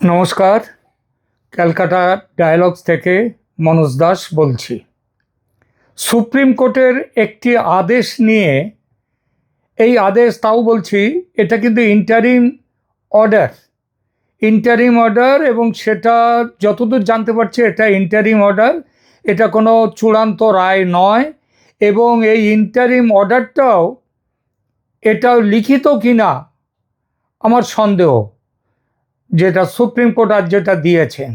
নমস্কার, ক্যালকাটা ডায়ালগস থেকে মনোজ দাস বলছি। সুপ্রিম কোর্টের একটি আদেশ নিয়ে, এই আদেশ তাও বলছি, এটা কিন্তু ইন্টারিম অর্ডার ইন্টারিম অর্ডার এবং সেটা যতদূর জানতে পারছি, এটা ইন্টারিম অর্ডার এটা কোনো চূড়ান্ত রায় নয় এবং এই ইন্টারিম অর্ডারটাও এটা লিখিত কিনা আমার সন্দেহ। যেটা সুপ্রিম কোর্ট আজ যেটা দিয়েছেন,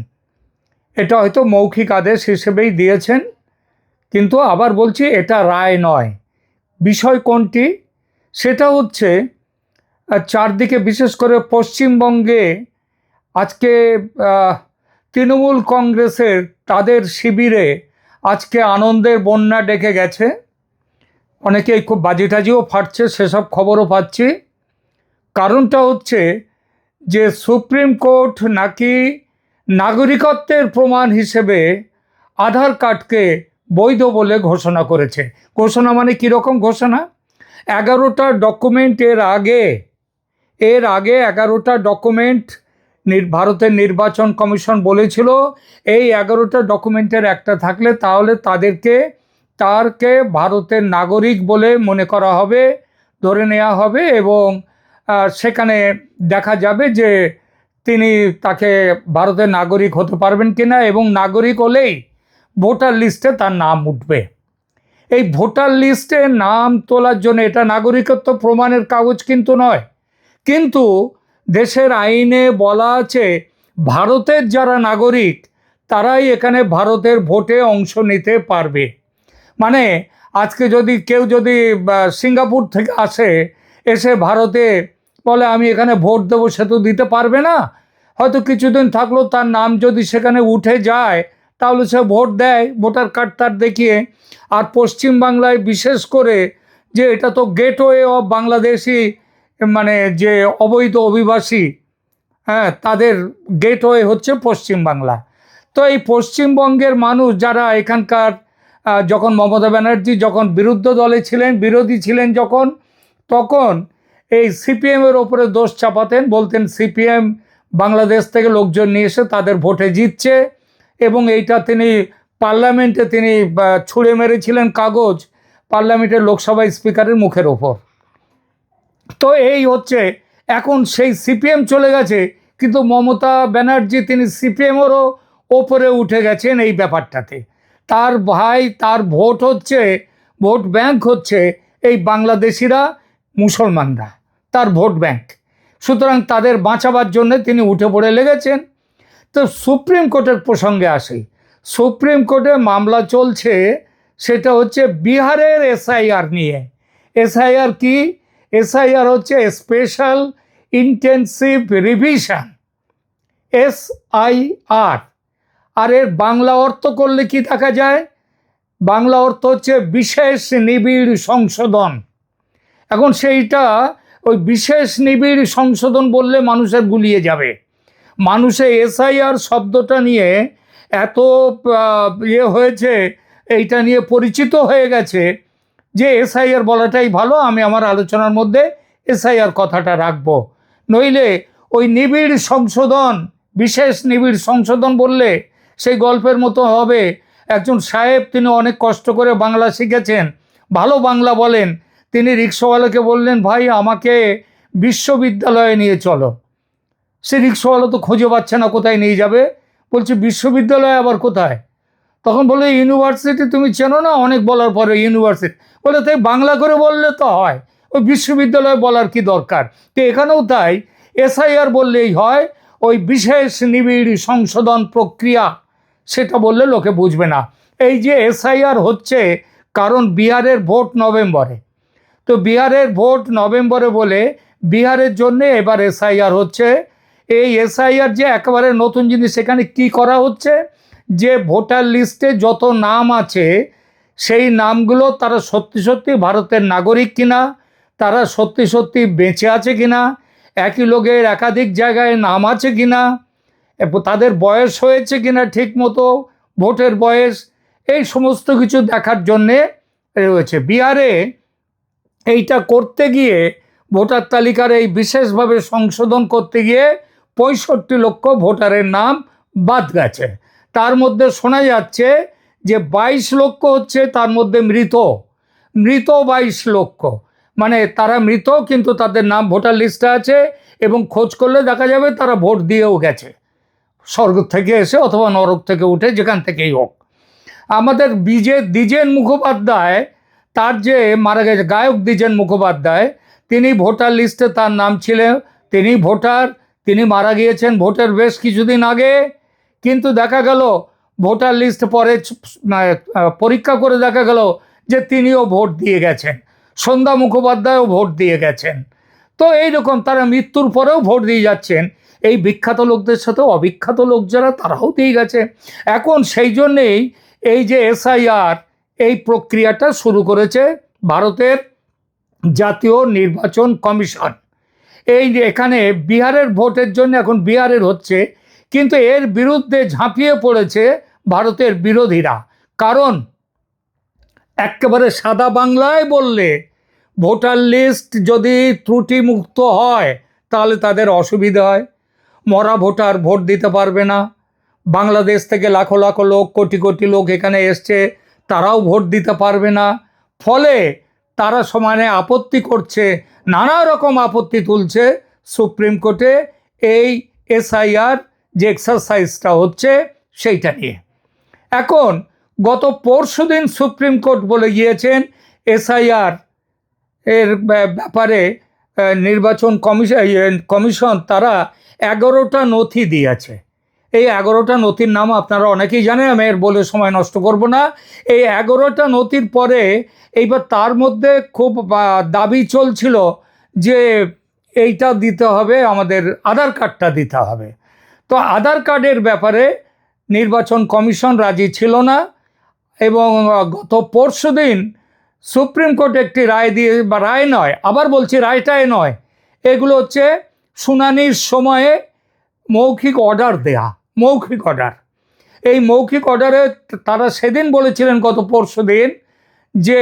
এটা হয়তো মৌখিক আদেশ হিসেবেই দিয়েছেন, কিন্তু আবার বলছি এটা রায় নয়। বিষয় কোনটি? সেটা হচ্ছে চারদিকে বিশেষ করে পশ্চিমবঙ্গে আজকে তৃণমূল কংগ্রেসের তাদের শিবিরে আজকে আনন্দের বন্যা ডেকে গেছে। অনেকেই খুব বাজিটাজিও ফাটছে, সেসব খবরও পাচ্ছি। কারণটা হচ্ছে যে সুপ্রিম কোর্ট নাকি নাগরিকত্বের প্রমাণ হিসেবে আধার কার্ডকে বৈধ বলে ঘোষণা করেছে। ঘোষণা মানে কীরকম ঘোষণা? এগারোটা ডকুমেন্ট এর আগে এর আগে এগারোটা ডকুমেন্ট ভারতের নির্বাচন কমিশন বলেছিল, এই এগারোটা ডকুমেন্টের একটা থাকলে তাহলে তাদেরকে, তারকে ভারতের নাগরিক বলে মনে করা হবে, ধরে নেওয়া হবে এবং সেখানে দেখা যাবে যে তিনি তাকে ভারতের নাগরিক হতে পারবেন কিনা এবং নাগরিক হলেই ভোটার লিস্টে তার নাম উঠবে। এই ভোটার লিস্টে নাম তোলার জন্য এটা নাগরিকত্ব প্রমাণের কাগজ কিন্তু নয়। কিন্তু দেশের আইনে বলা আছে, ভারতের যারা নাগরিক, তারাই এখানে ভারতের ভোটে অংশ নিতে পারবে। মানে আজকে যদি কেউ যদি সিঙ্গাপুর থেকে আসে, এসে ভারতে বলে আমি এখানে ভোট দেবো সে তো দিতে পারবে না। হয়তো কিছুদিন থাকল তার নাম যদি সেখানে উঠে যায়, তাহলে সে ভোট দেয় ভোটার কার্ড তার দেখিয়ে। আর পশ্চিমবাংলায় বিশেষ করে যে এটা তো গেটওয়ে অফ বাংলাদেশি মানে যে অবৈধ অভিবাসী হ্যাঁ তাদের গেটওয়ে হচ্ছে পশ্চিমবাংলা তো এই পশ্চিমবঙ্গের মানুষ যারা এখানকার যখন মমতা ব্যানার্জি যখন বিরুদ্ধ দলে ছিলেন, বিরোধী ছিলেন যখন, তখন এই সিপিএমের ওপরে দোষ চাপাতেন, বলতেন সিপিএম বাংলাদেশ থেকে লোকজন নিয়ে এসে তাদের ভোটে জিতছে এবং এইটা তিনি পার্লামেন্টে তিনি ছুঁড়ে মেরেছিলেন কাগজ পার্লামেন্টের লোকসভা স্পিকারের মুখের ওপর। তো এই হচ্ছে, এখন সেই সিপিএম চলে গেছে, কিন্তু মমতা ব্যানার্জি তিনি সিপিএমেরও ওপরে উঠে গেছেন এই ব্যাপারটাতে। তার ভাই, তার ভোট হচ্ছে, ভোট ব্যাংক হচ্ছে এই বাংলাদেশিরা মুসলমানরা, তার ভোট ব্যাংক। সুতরাং তাদের বাঁচাবার জন্য তিনি উঠে পড়ে লেগেছেন। তো সুপ্রিম কোর্টের প্রসঙ্গে আসি। সুপ্রিম কোর্টে মামলা চলছে, সেটা হচ্ছে বিহারের এসআইআর নিয়ে। এসআইআর কি? এসআইআর হচ্ছে special intensive revision S I R আর এর বাংলা অর্থ করলে কি দেখা যায়? বাংলা অর্থ হচ্ছে বিশেষ নিবিড় সংশোধন। এখন সেইটা ওই বিশেষ নিবিড় সংশোধন বললে মানুষের গুলিয়ে যাবে। মানুষে এসআইআর শব্দটা নিয়ে এত ইয়ে হয়েছে, এইটা নিয়ে পরিচিত হয়ে গেছে যে এসআইআর বলাটাই ভালো, আমি আমার আলোচনার মধ্যে এসআইআর কথাটা রাখব। নইলে ওই নিবিড় সংশোধন, বিশেষ নিবিড় সংশোধন বললে সেই গল্পের মতো হবে। একজন সাহেব, তিনি অনেক কষ্ট করে বাংলা শিখেছেন, ভালো বাংলা বলেন তিনি রিক্সাওয়ালাকে বললেন, ভাই, আমাকে বিশ্ববিদ্যালয়ে নিয়ে চলো। সে রিক্সাওয়ালা তো খুঁজে পাচ্ছে না কোথায় নিয়ে যাবে। বলছে, বিশ্ববিদ্যালয় আবার কোথায়? তখন বলে ইউনিভার্সিটি তুমি চেনো না? অনেক বলার পরে ইউনিভার্সিটি বলে, তাই বাংলা করে বললে তো হয়। ওই বিশ্ববিদ্যালয় বলার কি দরকার? তো এখানেও তাই, এসআইআর বললেই হয়, ওই বিশেষ নিবিড় সংশোধন প্রক্রিয়া, সেটা বললে লোকে বুঝবে না। এই যে এসআইআর হচ্ছে, কারণ বিহারের ভোট নভেম্বরে। তো বিহারের ভোট নভেম্বরে বলে বিহারের জন্য এবার এসআইআর হচ্ছে। এই এসআইআর যে একেবারে নতুন জিনিস, সেখানে কি করা হচ্ছে? যে ভোটার লিস্টে যত নাম আছে, সেই নামগুলো তারা সত্যি সত্যি ভারতের নাগরিক কিনা, তারা সত্যি সত্যি বেঁচে আছে কিনা, একই লোকের একাধিক জায়গায় নাম আছে কিনা, তাদের বয়স হয়েছে কিনা ঠিক মতো ভোটের বয়স, এই সমস্ত কিছু দেখার জন্যে রয়েছে। বিহারে এইটা করতে গিয়ে ভোটার তালিকার এই বিশেষভাবে সংশোধন করতে গিয়ে পঁয়ষট্টি লক্ষ ভোটারের নাম বাদ গেছে। তার মধ্যে শোনা যাচ্ছে যে বাইশ লক্ষ হচ্ছে তার মধ্যে মৃত। মৃত বাইশ লক্ষ। মানে তারা মৃত কিন্তু তাদের নাম ভোটার লিস্টে আছে এবং খোঁজ করলে দেখা যাবে তারা ভোট দিয়েও গেছে। স্বর্গ থেকে এসে অথবা নরক থেকে উঠে যেখান থেকেই হোক। আমাদের বিজে দ্বিজেন মুখোপাধ্যায় তার যে মারা গেছে, গায়ক দ্বিজেন মুখোপাধ্যায়, তিনি ভোটার লিস্টে তার নাম ছিলেন তিনি ভোটার, তিনি মারা গিয়েছেন ভোটের বেশ কিছুদিন আগে। কিন্তু দেখা গেল, ভোটার লিস্ট পরে পরীক্ষা করে দেখা গেল যে তিনিও ভোট দিয়ে গেছেন। সন্ধ্যা মুখোপাধ্যায়ও ভোট দিয়ে গেছেন। তো এই রকম তারা মৃত্যুর পরেও ভোট দিয়ে যাচ্ছেন। এই বিখ্যাত লোকদের সাথে অবিখ্যাত লোক যারা, তারাও দিয়ে গেছে। এখন সেই জন্যেই এই যে এসআইআর এই প্রক্রিয়াটা শুরু করেছে ভারতের জাতীয় নির্বাচন কমিশন। এই এখানে বিহারের ভোটের জন্য এখন বিহারের হচ্ছে, কিন্তু এর বিরুদ্ধে ঝাঁপিয়ে পড়েছে ভারতের বিরোধীরা। কারণ একেবারে সাদা বাংলায় বললে ভোটার লিস্ট যদি ত্রুটিমুক্ত হয়, তাহলে তাদের অসুবিধা হয়। মরা ভোটার ভোট দিতে পারবে না। বাংলাদেশ থেকে লাখো লাখো লোক, কোটি কোটি লোক এখানে এসছে। তারাও ভোট দিতে পারবে না। ফলে তারা সমানে আপত্তি করছে, নানা রকম আপত্তি তুলছে সুপ্রিম কোর্টে এই এসআইআর যে এক্সারসাইজটা হচ্ছে সেইটা নিয়ে। এখন গত পরশু দিন সুপ্রিম কোর্ট বলে গিয়েছেন, এসআইআর এর ব্যা- ব্যাপারে নির্বাচন কমিশন কমিশন তারা এগারোটা নথি দিয়েছে। এই এগারোটা নথির নাম আপনারা অনেকেই জানেন, আমি এর বলে সময় নষ্ট করব না। এই এগারোটা নথির পরে এইবার তার মধ্যে খুব দাবি চলছিল যে এইটা দিতে হবে, আমাদের আধার কার্ডটা দিতে হবে। তো আধার কার্ডের ব্যাপারে নির্বাচন কমিশন রাজি ছিল না এবং গত পরশু দিন সুপ্রিম কোর্ট একটি রায় দিয়ে, বা, রায় নয়, আবার বলছি রায়টাই নয়, এগুলো হচ্ছে শুনানির সময়ে মৌখিক অর্ডার দেয়া, মৌখিক অর্ডার এই মৌখিক অর্ডারে তারা সেদিন বলেছিলেন গত পরশু দিন যে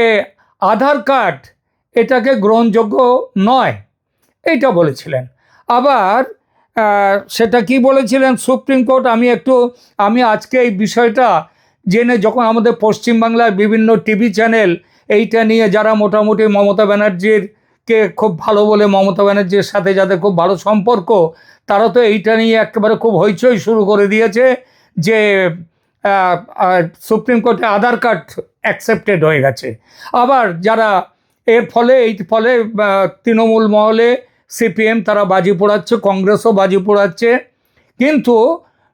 আধার কার্ড এটাকে গ্রহণযোগ্য নয়, এইটা বলেছিলেন। আবার সেটা কি বলেছিলেন সুপ্রিম কোর্ট? আমি একটু, আমি আজকে এই বিষয়টা জেনে যখন আমাদের পশ্চিমবাংলার বিভিন্ন টিভি চ্যানেল এইটা নিয়ে যারা মোটামুটি মমতা ব্যানার্জির কে খুব ভালো বলে মমতা ব্যানার্জির সাথে যাদের খুব ভালো সম্পর্ক, তারা তো এইটা নিয়ে একেবারে খুব হইচই শুরু করে দিয়েছে যে সুপ্রিম কোর্টে আধার কার্ড অ্যাকসেপ্টেড হয়ে গেছে। আবার যারা এর ফলে, এই ফলে তৃণমূল মহলে সিপিএম তারা বাজি পোড়াচ্ছে, কংগ্রেসও বাজি পোড়াচ্ছে, কিন্তু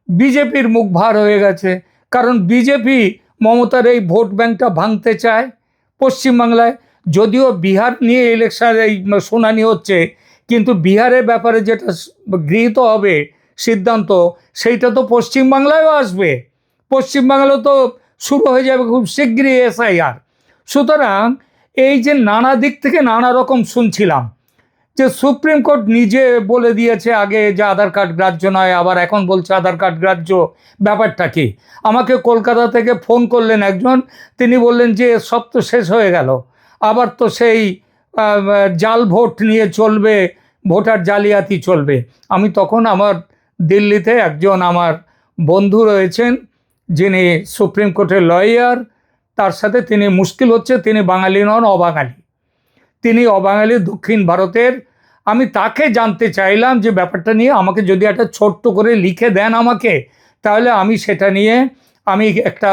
বিজেপির মুখ ভার হয়ে গেছে। কারণ বিজেপি মমতার এই ভোট ব্যাংকটা ভাঙতে চায় পশ্চিমবাংলায়। যদিও বিহার নিয়ে ইলেকশন এই শুনানি হচ্ছে, কিন্তু বিহারের ব্যাপারে যেটা গৃহীত হবে সিদ্ধান্ত, সেইটা তো পশ্চিমবাংলায়ও আসবে। পশ্চিমবাংলাও তো শুরু হয়ে যাবে খুব শীঘ্রই এসআইআর। সুতরাং এই যে নানা দিক থেকে নানা রকম শুনছিলাম, যে সুপ্রিম কোর্ট নিজে বলে দিয়েছে আগে যে আধার কার্ড গ্রাহ্য নয়, আবার এখন বলছে আধার কার্ড গ্রাহ্য। ব্যাপারটা কি? আমাকে কলকাতা থেকে ফোন করলেন একজন, তিনি বললেন যে সব তো শেষ হয়ে গেল। আবার তো সেই জাল ভোট নিয়ে চলবে, ভোটার জালিয়াতি চলবে। আমি তখন আমার দিল্লিতে একজন আমার বন্ধু রয়েছেন, যিনি সুপ্রিম কোর্টের লয়ার, তার সাথে তিনি মুশকিল হচ্ছে, তিনি বাঙালি নন, অবাঙালি। তিনি অবাঙালি দক্ষিণ ভারতের। আমি তাকে জানতে চাইলাম যে ব্যাপারটা নিয়ে আমাকে যদি একটা ছোট্ট করে লিখে দেন আমাকে, তাহলে আমি সেটা নিয়ে আমি একটা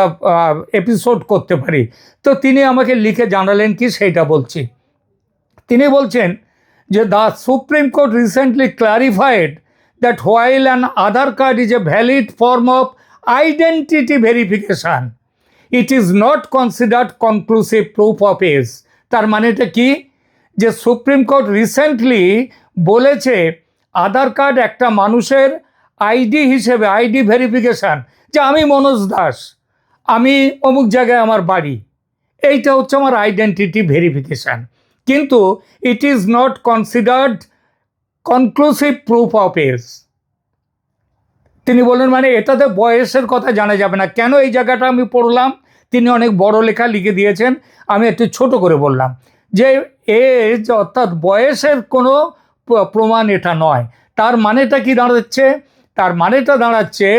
এপিসোড করতে পারি। তো তিনি আমাকে লিখে জানালেন কি সেইটা বলছি। তিনি বলছেন যে the Supreme Court recently clarified that while an Aadhaar card is a valid form of identity verification it is not considered conclusive proof of age তার মানেটা কি? যে সুপ্রিম কোর্ট রিসেন্টলি বলেছে আধার কার্ড একটা মানুষের আইডি হিসেবে আইডি ভেরিফিকেশান যে আমি মনোজ দাস, আমি অমুক জায়গায় আমার বাড়ি। এইটা হচ্ছে আমার আইডেন্টিটি ভেরিফিকেশান কিন্তু it is not considered conclusive proof of age তিনি বললেন মানে এটাতে বয়সের কথা জানা যাবে না। কেন এই জায়গাটা আমি পড়লাম? তিনি অনেক বড় লেখা লিখে দিয়েছেন। আমি একটু ছোট করে বললাম যে এজ অর্থাৎ বয়সের কোনো প্রমাণ এটা নয়। তার মানেটা কি দাঁড়াচ্ছে? তার মানেটা দাঁড়াচ্ছে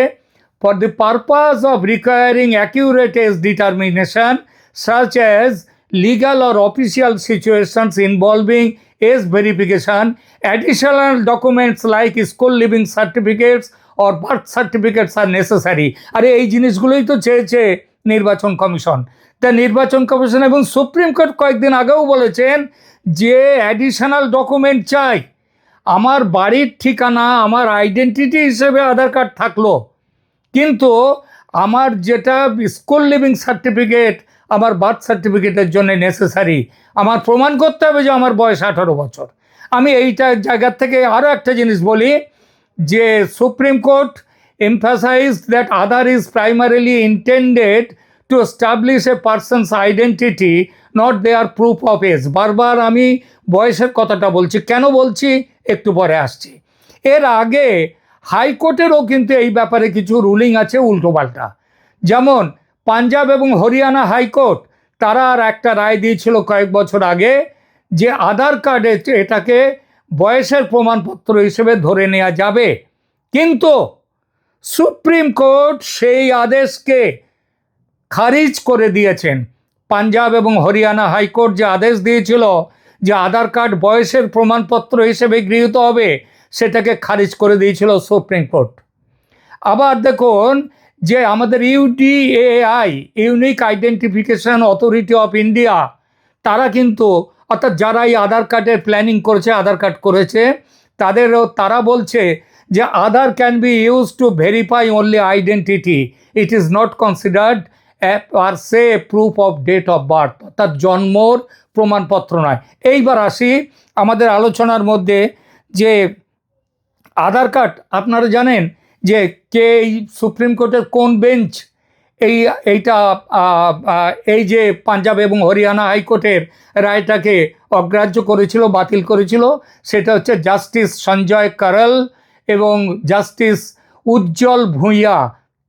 for the purpose of requiring accurate age determination such as legal or official situations involving age verification, additional documents like school living certificates or birth certificates are necessary. আরে এই জিনিসগুলোই তো চেয়েছে নির্বাচন কমিশন। তা নির্বাচন কমিশন এবং সুপ্রিম কোর্ট কয়েকদিন আগেও বলেছেন যে অ্যাডিশনাল ডকুমেন্ট চাই। আমার বাড়ির ঠিকানা আমার আইডেন্টিটি হিসেবে আধার কার্ড থাকল। কিন্তু আমার যেটা স্কুল লিভিং সার্টিফিকেট আমার বার্থ সার্টিফিকেটের জন্য নেসেসারি আমার প্রমাণ করতে হবে যে আমার বয়স আঠারো বছর। আমি এইটা জায়গার থেকে আরও একটা জিনিস বলি যে Supreme Court emphasised that Aadhaar is primarily intended to establish a person's identity not their proof of age বারবার আমি বয়সের কথাটা বলছি, কেন বলছি? একটু পরে আসছি। এর আগে হাইকোর্টেরও কিন্তু এই ব্যাপারে কিছু রুলিং আছে উল্টোপাল্টা যেমন, পাঞ্জাব এবং হরিয়ানা হাইকোর্ট, তারা আর একটা রায় দিয়েছিল কয়েক বছর আগে যে আধার কার্ডে এটাকে বয়সের প্রমাণপত্র হিসেবে ধরে নেওয়া যাবে। কিন্তু সুপ্রিম কোর্ট সেই আদেশকে খারিজ করে দিয়েছেন। পাঞ্জাব এবং হরিয়ানা হাইকোর্ট যে আদেশ দিয়েছিল যে আধার কার্ড বয়সের প্রমাণপত্র হিসেবে গৃহীত হবে সেটাকে খারিজ করে দিয়েছিল সুপ্রিম কোর্ট। আবার দেখুন যে আমাদের UIDAI, unique identification authority of India, তারা কিন্তু, অর্থাৎ যারা এই আধার কার্ডের প্ল্যানিং করেছে, আধার কার্ড করেছে, তাদেরও, তারা বলছে যে Aadhaar can be use to verify only identity it is not considered R say proof of date of birth অর্থাৎ জন্মর প্রমাণপত্র নয়। এইবার আসি আমাদের আলোচনার মধ্যে যে আধার কার্ড, আপনারা জানেন যে কে এই সুপ্রিম কোর্টের কোন বেঞ্চ? এই, এইটা এই যে পাঞ্জাব এবং হরিয়ানা হাইকোর্টের রায়টাকে অগ্রাহ্য করেছিল, বাতিল করেছিল, সেটা হচ্ছে জাস্টিস সঞ্জয় করল এবং জাস্টিস উজ্জ্বল ভূঁইয়া,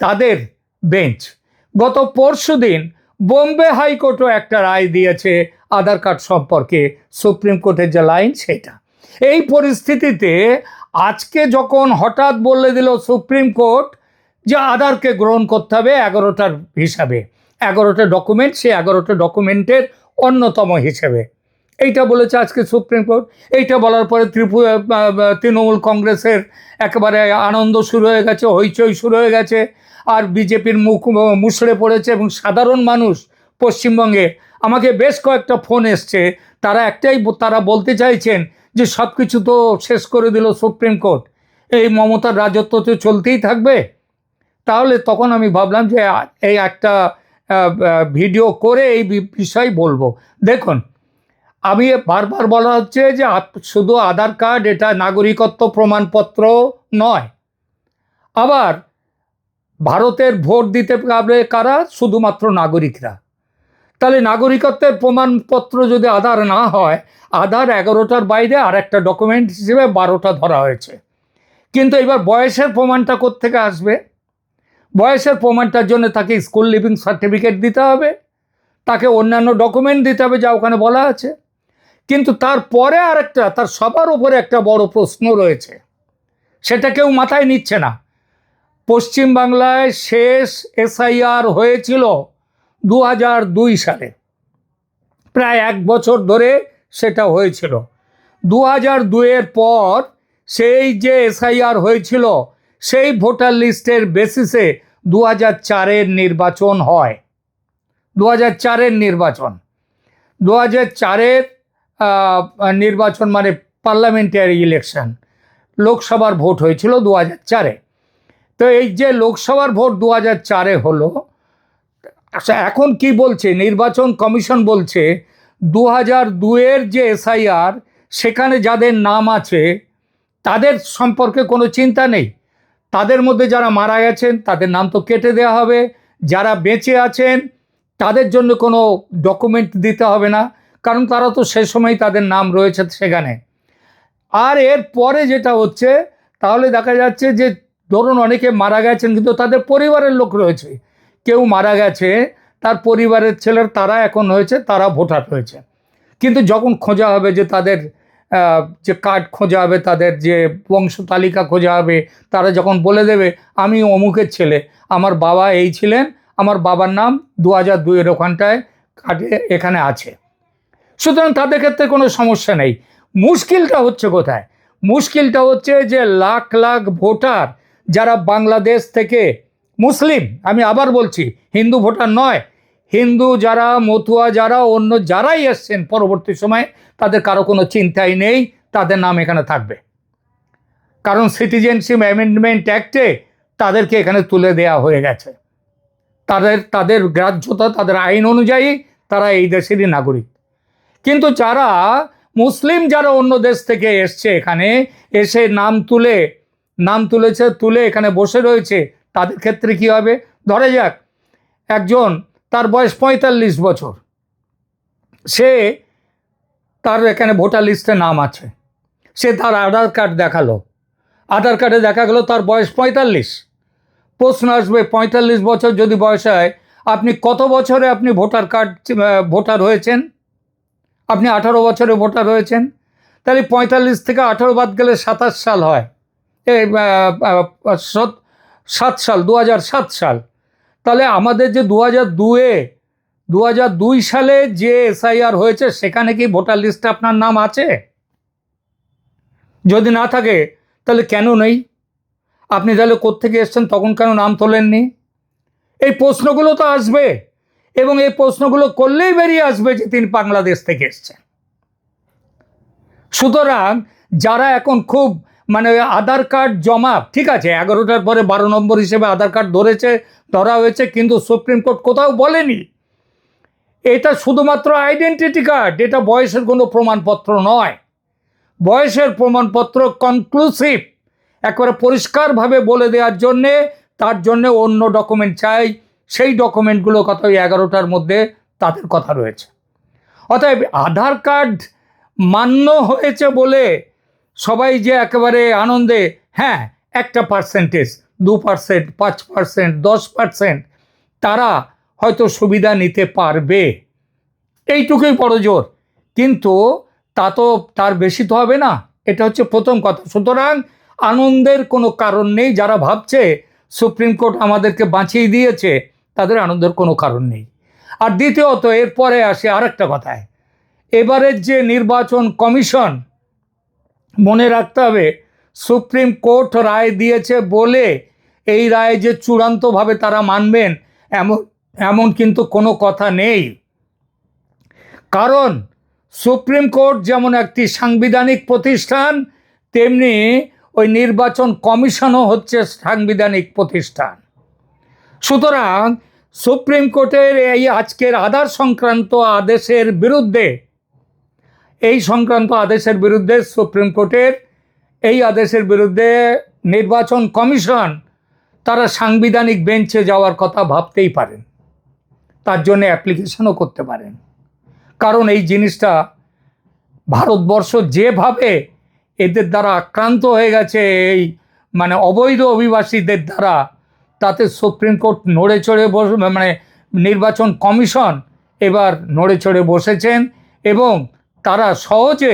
তাদের বেঞ্চ। গত পরশু দিন বোম্বে হাইকোর্টও একটা রায় দিয়েছে আধার কার্ড সম্পর্কে, সুপ্রিম কোর্টের যে লাইন, সেটা। এই পরিস্থিতিতে আজকে যখন হঠাৎ বলে দিল সুপ্রিম কোর্ট যে আধারকে গ্রহণ করতে হবে এগারোটার হিসাবে, এগারোটা ডকুমেন্ট সে এগারোটা ডকুমেন্টের অন্যতম হিসেবে। এইটা বলেছে আজকে সুপ্রিম কোর্ট। এইটা বলার পরে ত্রিপুরা তৃণমূল কংগ্রেসের একেবারে আনন্দ শুরু হয়ে গেছে, হইচই শুরু হয়ে গেছে, আর বিজেপির মুখ মুসড়ে পড়েছে এবং সাধারণ মানুষ পশ্চিমবঙ্গে। আমাকে বেশ কয়েকটা ফোন এসছে, তারা একটাই তারা বলতে চাইছেন যে সব কিছু তো শেষ করে দিল সুপ্রিম কোর্ট। এই মমতার রাজত্ব তো চলতেই থাকবে। তাহলে তখন আমি ভাবলাম যে এই একটা ভিডিও করে এই বিষয় বলব। দেখুন, আমি বারবার বলা হচ্ছে যে শুধু আধার কার্ড, এটা নাগরিকত্ব প্রমাণপত্র নয়। আবার ভারতের ভোট দিতে পারবে কারা? শুধুমাত্র নাগরিকরা। তাহলে নাগরিকত্বের প্রমাণপত্র যদি আধার না হয়, আধার এগারোটার বাইরে আর একটা ডকুমেন্ট হিসেবে বারোটা ধরা হয়েছে। কিন্তু এবার বয়সের প্রমাণটা কোত্থেকে আসবে? বয়সের প্রমাণটার জন্য তাকে স্কুল লিভিং সার্টিফিকেট দিতে হবে, তাকে অন্যান্য ডকুমেন্ট দিতে হবে যা ওখানে বলা আছে। কিন্তু তারপরে আরেকটা, তার সবার উপরে একটা বড় প্রশ্ন রয়েছে। সেটা কেউ মাথায় নিচ্ছে না। পশ্চিমবাংলায় শেষ এসআইআর হয়েছিল দু দুই সালে। প্রায় এক বছর ধরে সেটা হয়েছিল। দু হাজার দুইয়ের পর সেই যে এসআইআর হয়েছিল, সেই ভোটার লিস্টের বেসিসে দু হাজার চারের নির্বাচন হয়। দু হাজার চারের নির্বাচন। দু হাজার চারের নির্বাচন মানে পার্লামেন্টারি ইলেকশন। লোকসভার ভোট হয়েছিল দু হাজার চারে। তো এই যে লোকসভার ভোট দু হাজার চারে হলো আচ্ছা এখন কি বলছে? নির্বাচন কমিশন বলছে দু হাজার দুয়ের যে এসআইআর, সেখানে যাদের নাম আছে, তাদের সম্পর্কে কোনো চিন্তা নেই। তাদের মধ্যে যারা মারা গেছেন, তাদের নাম তো কেটে দেওয়া হবে। যারা বেঁচে আছেন, তাদের জন্য কোনো ডকুমেন্ট দিতে হবে না, কারণ তারা তো সে সময় তাদের নাম রয়েছে সেখানে। আর এর পরে যেটা হচ্ছে, তাহলে দেখা যাচ্ছে যে, ধরুন অনেকে মারা গেছেন, কিন্তু তাদের পরিবারের লোক রয়েছে। কেউ মারা গেছে, তার পরিবারের ছেলের তারা এখন হয়েছে, তারা ভোটার হয়েছে। কিন্তু যখন খোঁজা হবে যে তাদের যে কার্ড খোঁজা হবে, তাদের যে বংশ তালিকা খোঁজা হবে, তারা যখন বলে দেবে, আমি অমুকের ছেলে, আমার বাবা এই ছিলেন, আমার বাবার নাম দু হাজার দুইয়ের ওখানটায় কার্ডে এখানে আছে। সুতরাং তাদের ক্ষেত্রে কোনো সমস্যা নেই। মুশকিলটা হচ্ছে কোথায়? মুশকিলটা হচ্ছে যে লাখ লাখ ভোটার যারা বাংলাদেশ থেকে মুসলিম, আমি আবার বলছি, হিন্দু ভোটার নয়। হিন্দু যারা, মতুয়া যারা, অন্য যারাই এসছেন পরবর্তী সময়ে, তাদের কারও কোনো চিন্তাই নেই, তাদের নাম এখানে থাকবে। কারণ সিটিজেনশিপ অ্যামেন্ডমেন্ট অ্যাক্টে তাদেরকে এখানে তুলে দেয়া হয়ে গেছে। তাদের তাদের গ্রাহ্যতা, তাদের আইন অনুযায়ী তারা এই দেশেরই নাগরিক। কিন্তু যারা মুসলিম যারা অন্য দেশ থেকে এসছে এখানে, এসে নাম তুলে, নাম তুলেছে, তুলে এখানে বসে রয়েছে তাদের ক্ষেত্রে কি হবে? ধরে যাক, একজন তার বয়স পঁয়তাল্লিশ বছর, সে তার এখানে ভোটার লিস্টে নাম আছে, সে তার আধার কার্ড দেখাল, আধার কার্ডে দেখা গেলো তার বয়স পঁয়তাল্লিশ, প্রশ্ন আসবে পঁয়তাল্লিশ বছর যদি বয়স হয়, আপনি কত বছরে আপনি ভোটার কার্ড ভোটার হয়েছেন? আপনি আঠারো বছরে ভোটার হয়েছেন? তাহলে পঁয়তাল্লিশ থেকে আঠারো বাদ গেলে সাতাশ সাল হয়। সত- সাল দু সাত সাল। তাহলে আমাদের যে দু হাজার দুয়ে দু হাজার দুই সালে যে এসআইআর হয়েছে, সেখানে কি ভোটার লিস্টে আপনার নাম আছে? যদি না থাকে, তাহলে কেন নেই? আপনি তাহলে কোত্থেকে এসছেন, তখন কেন নাম তোলেননি? এই প্রশ্নগুলো তো আসবে, এবং এই প্রশ্নগুলো করলেই বেরিয়ে আসবে যে তিনি বাংলাদেশ থেকে এসছেন। সুতরাং যারা এখন খুব মানে আধার কার্ড জমা, ঠিক আছে, এগারোটার পরে বারো নম্বর হিসেবে আধার কার্ড ধরেছে, ধরা হয়েছে, কিন্তু সুপ্রিম কোর্ট কোথাও বলেনি। এটা শুধুমাত্র আইডেন্টিটি কার্ড এটা বয়সের কোনো প্রমাণপত্র নয়। বয়সের প্রমাণপত্র কনক্লুসিভ একবারে পরিষ্কারভাবে বলে দেওয়ার জন্যে, তার জন্য অন্য ডকুমেন্ট চাই, সেই ডকুমেন্টগুলো কত ওই এগারোটার মধ্যে তাদের কথা রয়েছে। অতএব আধার কার্ড মান্য হয়েছে বলে সবাই যে একেবারে আনন্দে হ্যাঁ একটা পার্সেন্টেজ দু পার্সেন্ট পাঁচ পার্সেন্ট দশ পার্সেন্ট তারা হয়তো সুবিধা নিতে পারবে। এইটুকুই বড় জোর কিন্তু তা তো তার বেশি তো হবে না। এটা হচ্ছে প্রথম কথা। সুতরাং আনন্দের কোনো কারণ নেই। যারা ভাবছে সুপ্রিম কোর্ট আমাদেরকে বাঁচিয়ে দিয়েছে, তাদের আনন্দের কোনো কারণ নেই। আর দ্বিতীয়ত, এরপরে আসে আরেকটা কথায়। এবারের যে নির্বাচন কমিশন মনে রাখতে হবে, সুপ্রিম কোর্ট রায় দিয়েছে বলে এই রায় যে চূড়ান্তভাবে তারা মানবেন, এমন এমন কিন্তু কোনো কথা নেই। কারণ সুপ্রিম কোর্ট যেমন একটি সাংবিধানিক প্রতিষ্ঠান, তেমনি ওই নির্বাচন কমিশনও হচ্ছে সাংবিধানিক প্রতিষ্ঠান। সুতরাং সুপ্রিম কোর্টের এই আজকের আধার সংক্রান্ত আদেশের বিরুদ্ধে এই সংক্রান্ত আদেশের বিরুদ্ধে সুপ্রিম কোর্টের এই আদেশের বিরুদ্ধে নির্বাচন কমিশন তারা সাংবিধানিক বেঞ্চে যাওয়ার কথা ভাবতেই পারেন। তার জন্য অ্যাপ্লিকেশনও করতে পারেন। কারণ এই জিনিসটা ভারতবর্ষ যেভাবে এদের দ্বারা আক্রান্ত হয়ে গেছে, এই মানে অবৈধ অভিবাসীদের দ্বারা, তাতে সুপ্রিম কোর্ট নড়ে চড়ে বস মানে নির্বাচন কমিশন এবার নড়ে চড়ে বসেছেন এবং তারা সহজে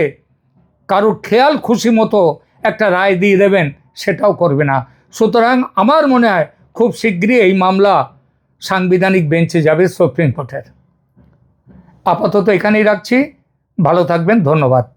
কারোর খেয়াল খুশি মতো একটা রায় দিয়ে দেবেন, সেটাও করবে না। সুতরাং আমার মনে হয় খুব শীঘ্রই এই মামলা সাংবিধানিক বেঞ্চে যাবে সুপ্রিম কোর্টের। আপাতত এখানেই রাখছি। ভালো থাকবেন, ধন্যবাদ।